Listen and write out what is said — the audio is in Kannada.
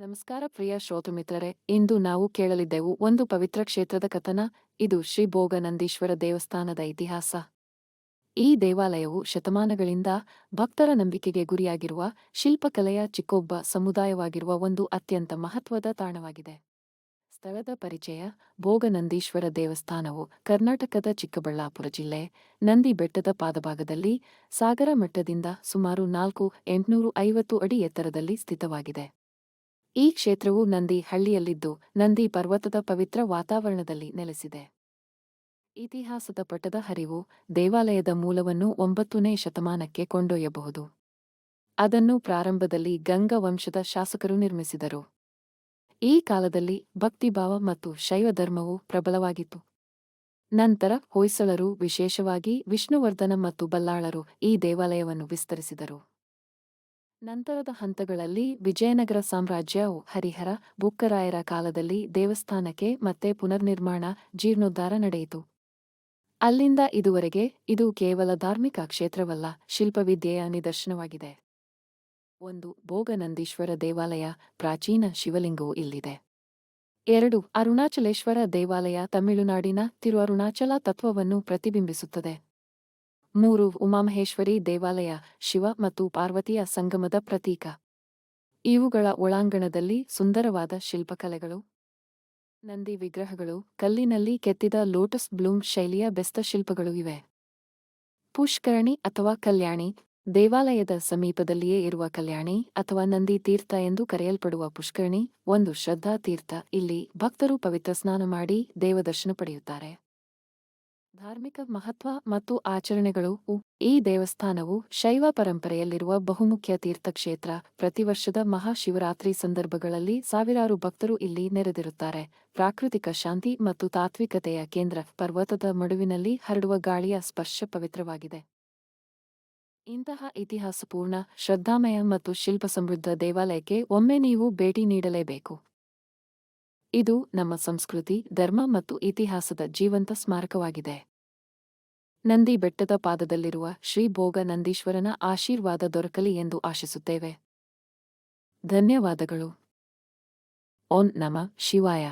ನಮಸ್ಕಾರ ಪ್ರಿಯ ಶ್ರೋತೃಮಿತ್ರರೇ ಇಂದು ನಾವು ಕೇಳಲಿದ್ದೆವು ಒಂದು ಪವಿತ್ರ ಕ್ಷೇತ್ರದ ಕಥನ, ಇದು ಶ್ರೀ ಭೋಗನಂದೀಶ್ವರ ದೇವಸ್ಥಾನದ ಇತಿಹಾಸ. ಈ ದೇವಾಲಯವು ಶತಮಾನಗಳಿಂದ ಭಕ್ತರ ನಂಬಿಕೆಗೆ ಗುರಿಯಾಗಿರುವ ಶಿಲ್ಪಕಲೆಯ ಚಿಕ್ಕೊಬ್ಬ ಸಮುದಾಯವಾಗಿರುವ ಒಂದು ಅತ್ಯಂತ ಮಹತ್ವದ ತಾಣವಾಗಿದೆ. ಸ್ಥಳದ ಪರಿಚಯ, ಭೋಗನಂದೀಶ್ವರ ದೇವಸ್ಥಾನವು ಕರ್ನಾಟಕದ ಚಿಕ್ಕಬಳ್ಳಾಪುರ ಜಿಲ್ಲೆ, ನಂದಿ ಬೆಟ್ಟದ ಪಾದಭಾಗದಲ್ಲಿ, ಸಾಗರ ಮಟ್ಟದಿಂದ ಸುಮಾರು ನಾಲ್ಕು ಎಂಟುನೂರು ಐವತ್ತು ಅಡಿ ಎತ್ತರದಲ್ಲಿ ಸ್ಥಿತವಾಗಿದೆ. ಈ ಕ್ಷೇತ್ರವು ನಂದಿ ಹಳ್ಳಿಯಲ್ಲಿದ್ದು, ನಂದಿ ಪರ್ವತದ ಪವಿತ್ರ ವಾತಾವರಣದಲ್ಲಿ ನೆಲೆಸಿದೆ. ಇತಿಹಾಸದ ಪಟದ ಹರಿವು ದೇವಾಲಯದ ಮೂಲವನ್ನು ಒಂಬತ್ತನೇ ಶತಮಾನಕ್ಕೆ ಕೊಂಡೊಯ್ಯಬಹುದು. ಅದನ್ನು ಪ್ರಾರಂಭದಲ್ಲಿ ಗಂಗ ವಂಶದ ಶಾಸಕರು ನಿರ್ಮಿಸಿದರು. ಈ ಕಾಲದಲ್ಲಿ ಭಕ್ತಿಭಾವ ಮತ್ತು ಶೈವ ಧರ್ಮವು ಪ್ರಬಲವಾಗಿತ್ತು. ನಂತರ ಹೊಯ್ಸಳರು ವಿಶೇಷವಾಗಿ ವಿಷ್ಣುವರ್ಧನ ಮತ್ತು ಬಲ್ಲಾಳರು ಈ ದೇವಾಲಯವನ್ನು ವಿಸ್ತರಿಸಿದರು. ನಂತರದ ಹಂತಗಳಲ್ಲಿ ವಿಜಯನಗರ ಸಾಮ್ರಾಜ್ಯವು ಹರಿಹರ, ಬುಕ್ಕರಾಯರ ಕಾಲದಲ್ಲಿ ದೇವಸ್ಥಾನಕ್ಕೆ ಮತ್ತೆ ಪುನರ್ನಿರ್ಮಾಣ, ಜೀರ್ಣೋದ್ಧಾರ ನಡೆಯಿತು. ಅಲ್ಲಿಂದ ಇದುವರೆಗೆ ಇದು ಕೇವಲ ಧಾರ್ಮಿಕ ಕ್ಷೇತ್ರವಲ್ಲ, ಶಿಲ್ಪವಿದ್ಯೆಯ ನಿದರ್ಶನವಾಗಿದೆ. ಒಂದು ಭೋಗನಂದೀಶ್ವರ ದೇವಾಲಯ, ಪ್ರಾಚೀನ ಶಿವಲಿಂಗವು ಇಲ್ಲಿದೆ. ಎರಡು, ಅರುಣಾಚಲೇಶ್ವರ ದೇವಾಲಯ ತಮಿಳುನಾಡಿನ ತಿರು ಅರುಣಾಚಲ ತತ್ವವನ್ನು ಪ್ರತಿಬಿಂಬಿಸುತ್ತದೆ. ಮೂರು ಉಮಾಮಹೇಶ್ವರಿ ದೇವಾಲಯ, ಶಿವ ಮತ್ತು ಪಾರ್ವತಿಯ ಸಂಗಮದ ಪ್ರತೀಕ. ಇವುಗಳ ಒಳಾಂಗಣದಲ್ಲಿ ಸುಂದರವಾದ ಶಿಲ್ಪಕಲೆಗಳು, ನಂದಿ ವಿಗ್ರಹಗಳು, ಕಲ್ಲಿನಲ್ಲಿ ಕೆತ್ತಿದ ಲೋಟಸ್ ಬ್ಲೂಮ್ ಶೈಲಿಯ ಬೆಸ್ತ ಶಿಲ್ಪಗಳು ಇವೆ. ಪುಷ್ಕರಣಿ ಅಥವಾ ಕಲ್ಯಾಣಿ, ದೇವಾಲಯದ ಸಮೀಪದಲ್ಲಿಯೇ ಇರುವ ಕಲ್ಯಾಣಿ ಅಥವಾ ನಂದಿ ತೀರ್ಥ ಎಂದು ಕರೆಯಲ್ಪಡುವ ಪುಷ್ಕರಣಿ, ಒಂದು ಶ್ರದ್ಧಾ ತೀರ್ಥ, ಇಲ್ಲಿ ಭಕ್ತರು ಪವಿತ್ರ ಸ್ನಾನ ಮಾಡಿ ದೇವದರ್ಶನ ಪಡೆಯುತ್ತಾರೆ. ಧಾರ್ಮಿಕ ಮಹತ್ವ ಮತ್ತು ಆಚರಣೆಗಳು ಈ ದೇವಸ್ಥಾನವು ಶೈವ ಪರಂಪರೆಯಲ್ಲಿರುವ ಬಹುಮುಖ್ಯ ತೀರ್ಥಕ್ಷೇತ್ರ. ಪ್ರತಿ ವರ್ಷದ ಮಹಾಶಿವರಾತ್ರಿ ಸಂದರ್ಭಗಳಲ್ಲಿ ಸಾವಿರಾರು ಭಕ್ತರು ಇಲ್ಲಿ ನೆರೆದಿರುತ್ತಾರೆ. ಪ್ರಾಕೃತಿಕ ಶಾಂತಿ ಮತ್ತು ತಾತ್ವಿಕತೆಯ ಕೇಂದ್ರ ಪರ್ವತದ ಮಡುವಿನಲ್ಲಿ ಹರಡುವ ಗಾಳಿಯ ಸ್ಪರ್ಶ ಪವಿತ್ರವಾಗಿದೆ. ಇಂತಹ ಇತಿಹಾಸಪೂರ್ಣ, ಶ್ರದ್ಧಾಮಯ ಮತ್ತು ಶಿಲ್ಪ ಸಮೃದ್ಧ ದೇವಾಲಯಕ್ಕೆ ಒಮ್ಮೆ ನೀವು ಭೇಟಿ ನೀಡಲೇಬೇಕು. ಇದು ನಮ್ಮ ಸಂಸ್ಕೃತಿ, ಧರ್ಮ ಮತ್ತು ಇತಿಹಾಸದ ಜೀವಂತ ಸ್ಮಾರಕವಾಗಿದೆ. ನಂದಿ ಬೆಟ್ಟದ ಪಾದದಲ್ಲಿರುವ ಶ್ರೀ ಭೋಗ ನಂದೀಶ್ವರನ ಆಶೀರ್ವಾದ ದೊರಕಲಿ ಎಂದು ಆಶಿಸುತ್ತೇವೆ. ಧನ್ಯವಾದಗಳು. ಓಂ ನಮ ಶಿವಾಯ.